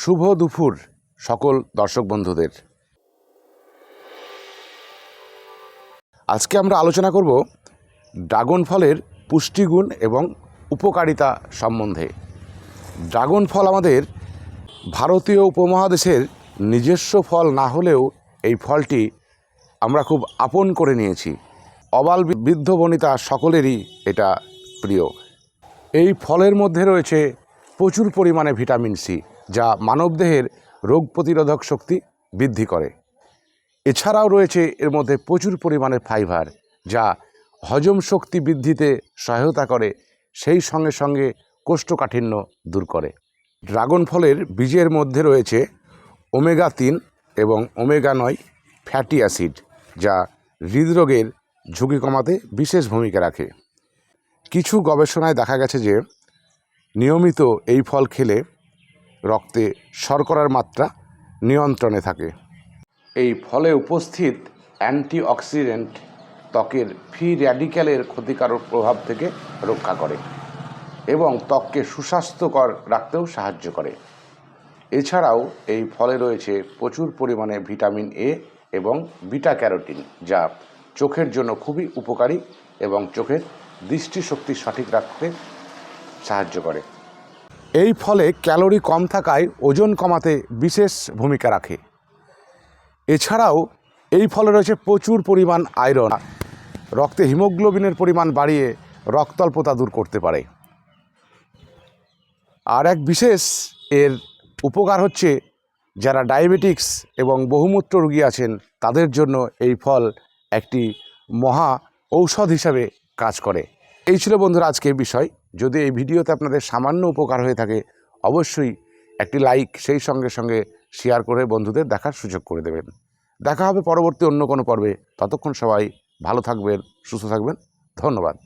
শুভ দুপুর, সকল দর্শক বন্ধুদের। আজকে আমরা আলোচনা করব ড্রাগন ফলের পুষ্টিগুণ এবং উপকারিতা সম্বন্ধে। ড্রাগন ফল আমাদের ভারতীয় উপমহাদেশের নিজস্ব ফল না হলেও এই ফলটি আমরা খুব আপন করে নিয়েছি। অবাল বৃদ্ধ বনিতা সকলেরই এটা প্রিয়। এই ফলের মধ্যে রয়েছে প্রচুর পরিমাণে ভিটামিন সি। যা মানবদেহের রোগ প্রতিরোধক শক্তি বৃদ্ধি করে। এছাড়াও রয়েছে এর মধ্যে প্রচুর পরিমাণে ফাইবার যা হজম শক্তি বৃদ্ধিতে সহায়তা করে, সেই সঙ্গে সঙ্গে কোষ্ঠকাঠিন্য দূর করে। ড্রাগন ফলের বীজের মধ্যে রয়েছে ওমেগা তিন এবং ওমেগা নয় ফ্যাটি অ্যাসিড, যা হৃদরোগের ঝুঁকি কমাতে বিশেষ ভূমিকা রাখে। কিছু গবেষণায় দেখা গেছে যে, নিয়মিত এই ফল খেলে রক্তে শর্করার মাত্রা নিয়ন্ত্রণে থাকে। এই ফলে উপস্থিত অ্যান্টিঅক্সিডেন্ট ত্বকের ফ্রি র্যাডিক্যালের ক্ষতিকারক প্রভাব থেকে রক্ষা করে এবং ত্বককে সুস্বাস্থ্যকর রাখতেও সাহায্য করে। এছাড়াও এই ফলে রয়েছে প্রচুর পরিমাণে ভিটামিন এ এবং বিটা ক্যারোটিন, যা চোখের জন্য খুবই উপকারী এবং চোখের দৃষ্টিশক্তি সঠিক রাখতে সাহায্য করে। এই ফলে ক্যালোরি কম থাকায় ওজন কমাতে বিশেষ ভূমিকা রাখে। এছাড়াও এই ফলে রয়েছে প্রচুর পরিমাণ আয়রন। রক্তে হিমোগ্লোবিনের পরিমাণ বাড়িয়ে রক্তল্পতা দূর করতে পারে। আর এক বিশেষ এর উপকার হচ্ছে যারা ডায়াবেটিক্স এবং বহুমূত্র রোগী আছেন, তাদের জন্য এই ফল একটি মহা ঔষধ হিসাবে কাজ করে। এই ছিল বন্ধুরা আজকের বিষয়। যদি এই ভিডিওতে আপনাদের সামান্য উপকার হয়ে থাকে, অবশ্যই একটি লাইক, সেই সঙ্গে সঙ্গে শেয়ার করে বন্ধুদের দেখার সুযোগ করে দেবেন। দেখা হবে পরবর্তী অন্য কোনো পর্বে। ততক্ষণ সবাই ভালো থাকবেন, সুস্থ থাকবেন। ধন্যবাদ।